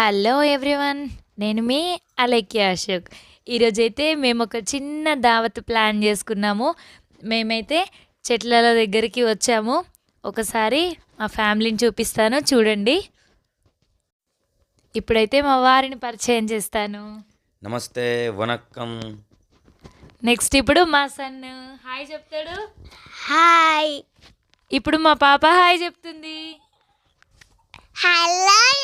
Hello everyone నేను మీ అలెక్య అశోక్. ఈరోజైతే మేము ఒక చిన్న దావత్ ప్లాన్ చేసుకున్నాము. మేమైతే చెట్ల దగ్గరికి వచ్చాము. ఒకసారి మా ఫ్యామిలీని చూపిస్తాను చూడండి. ఇప్పుడైతే మా వారిని పరిచయం చేస్తాను. నమస్తే వనక్కం. నెక్స్ట్ ఇప్పుడు మా సన్. హాయ్ చెప్తాడు. హాయ్. ఇప్పుడు మా పాప హాయ్ చెప్తుంది. హలో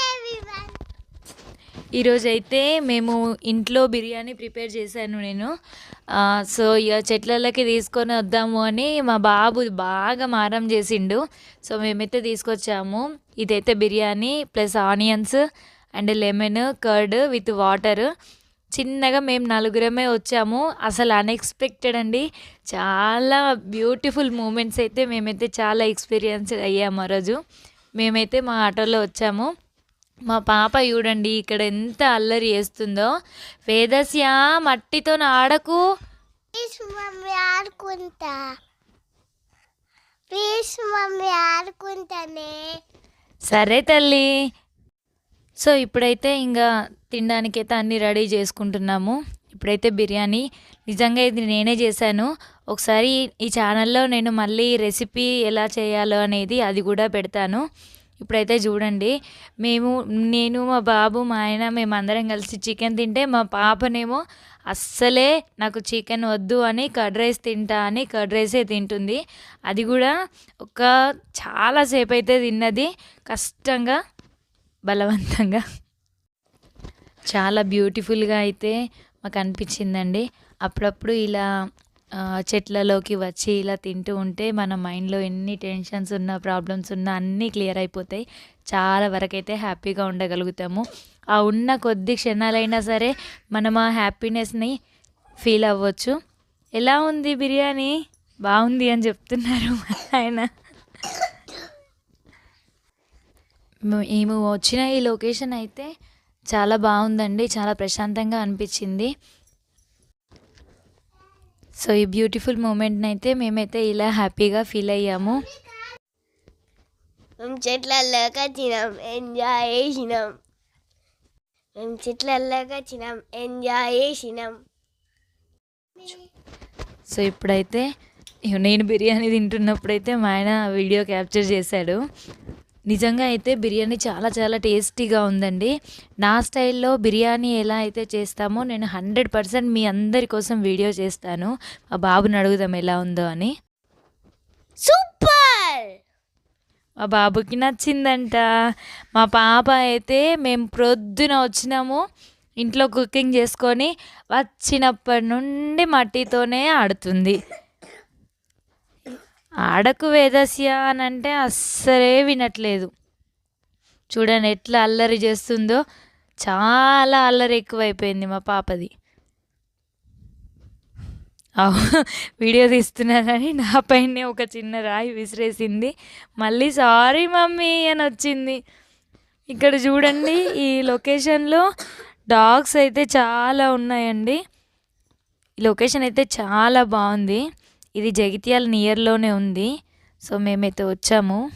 ఈరోజైతే ఈరోజు అయితే మేము ఇంట్లో బిర్యానీ ప్రిపేర్ చేశాను నేను. సో ఇక చెట్లలోకి తీసుకొని వద్దాము అని మా బాబు బాగా మారం చేసిండు. సో మేమైతే తీసుకొచ్చాము. ఇదైతే biryani plus onions and lemon curd with water. చిన్నగా మేము నలుగురమే వచ్చాము. అసలు అన్ఎక్స్పెక్టెడ్ అండి. చాలా బ్యూటిఫుల్ మూమెంట్స్ అయితే మేమైతే చాలా ఎక్స్పీరియన్స్ అయ్యాము ఆ రోజు. మేమైతే మా ఆటోలో వచ్చాము. మా పాప చూడండి ఇక్కడ ఎంత అల్లరి చేస్తుందో. వేదస్య మట్టితో ఆడకు మమ్మీ ఆడుకుంటా. ప్లీజ్ మమ్మీ ఆడుకుంటానే. సరే తల్లి. సో ఇప్పుడైతే ఇంకా తినడానికైతే అన్నీ రెడీ చేసుకుంటున్నాము. ఇప్పుడైతే బిర్యానీ. నిజంగా ఇది నేనే చేశాను. ఒకసారి ఈ ఛానల్లో నేను మళ్ళీ రెసిపీ ఎలా చేయాలో అనేది అది కూడా పెడతాను. ఇప్పుడైతే చూడండి మేము నేను మా బాబు మా ఆయన మేమందరం కలిసి చికెన్ తింటే మా పాపనేమో అస్సలే నాకు చికెన్ వద్దు అని కర్డ్ రైస్ తింటా అని కర్డ్ రైసే తింటుంది. అది కూడా ఒక చాలాసేపు అయితే తిన్నది కష్టంగా బలవంతంగా. చాలా బ్యూటిఫుల్గా అయితే మాకు అనిపించిందండి అప్పుడప్పుడు ఇలా చెట్లలోకి వచ్చి ఇలా తింటూ ఉంటే మన మైండ్లో ఎన్ని టెన్షన్స్ ఉన్నా ప్రాబ్లమ్స్ ఉన్నా అన్నీ క్లియర్ అయిపోతాయి. చాలా వరకైతే హ్యాపీగా ఉండగలుగుతాము. ఆ ఉన్న కొద్ది క్షణాలైనా సరే మనం ఆ హ్యాపీనెస్ని ఫీల్ అవ్వచ్చు. ఎలా ఉంది బిర్యానీ? బాగుంది అని చెప్తున్నారు ఆయన. మేము వచ్చిన ఈ లొకేషన్ అయితే చాలా బాగుందండి చాలా ప్రశాంతంగా అనిపించింది. సో ఈ బ్యూటిఫుల్ మూమెంట్ని అయితే మేమైతే ఇలా హ్యాపీగా ఫీల్ అయ్యాము. మేము చెట్లలోకి వచ్చినాం. ఎంజాయ్ చేసినాం. మేము చెట్లలోకి వచ్చినాం. ఎంజాయ్ చేసినాం. సో ఇప్పుడైతే నేను బిర్యానీ తింటున్నప్పుడైతే మా ఆయన వీడియో క్యాప్చర్ చేశాడు. నిజంగా అయితే బిర్యానీ చాలా చాలా టేస్టీగా ఉందండి. నా స్టైల్లో బిర్యానీ ఎలా అయితే చేస్తామో నేను హండ్రెడ్ పర్సెంట్ మీ అందరి కోసం వీడియో చేస్తాను. మా బాబుని అడుగుదాం ఎలా ఉందో అని. సూపర్! మా బాబుకి నచ్చిందంట. మా పాప అయితే మేము ప్రొద్దున వచ్చినాము ఇంట్లో కుకింగ్ చేసుకొని వచ్చినప్పటి నుండి మట్టితోనే ఆడుతుంది. ఆడకు వేదస్య అని అంటే అస్సలే వినట్లేదు. చూడండి ఎట్లా అల్లరి చేస్తుందో. చాలా అల్లరి ఎక్కువైపోయింది మా పాపది. వీడియో తీస్తున్నానని నా పైనే ఒక చిన్న రాయి విసిరేసింది. మళ్ళీ సారీ మమ్మీ అని వచ్చింది. ఇక్కడ చూడండి ఈ లొకేషన్లో డాగ్స్ అయితే చాలా ఉన్నాయండి. ఈ లొకేషన్ అయితే చాలా బాగుంది. ఇది జగిత్యాల నియర్లోనే ఉంది. సో మేమైతే వచ్చాము.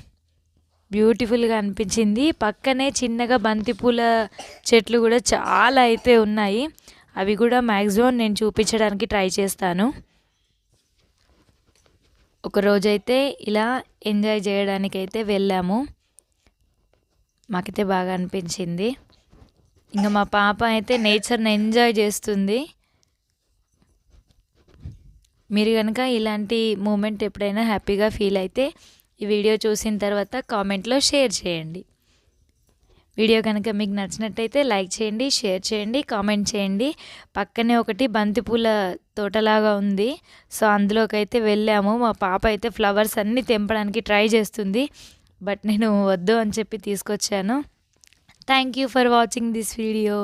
బ్యూటిఫుల్గా అనిపించింది. పక్కనే చిన్నగా బంతిపూల చెట్లు కూడా చాలా అయితే ఉన్నాయి. అవి కూడా మ్యాక్సిమం నేను చూపించడానికి ట్రై చేస్తాను. ఒకరోజైతే ఇలా ఎంజాయ్ చేయడానికైతే వెళ్ళాము. మాకైతే బాగా అనిపించింది. ఇంకా మా పాప అయితే నేచర్ని ఎంజాయ్ చేస్తుంది. మీరు కనుక ఇలాంటి మూమెంట్ ఎప్పుడైనా హ్యాపీగా ఫీల్ అయితే ఈ వీడియో చూసిన తర్వాత కామెంట్లో షేర్ చేయండి. వీడియో కనుక మీకు నచ్చినట్టయితే లైక్ చేయండి షేర్ చేయండి కామెంట్ చేయండి. పక్కనే ఒకటి బంతిపూల తోటలాగా ఉంది. సో అందులోకి అయితే వెళ్ళాము. మా పాప అయితే ఫ్లవర్స్ అన్నీ తెంపడానికి ట్రై చేస్తుంది. బట్ నేను వద్దు అని చెప్పి తీసుకొచ్చాను. Thank you for watching this video.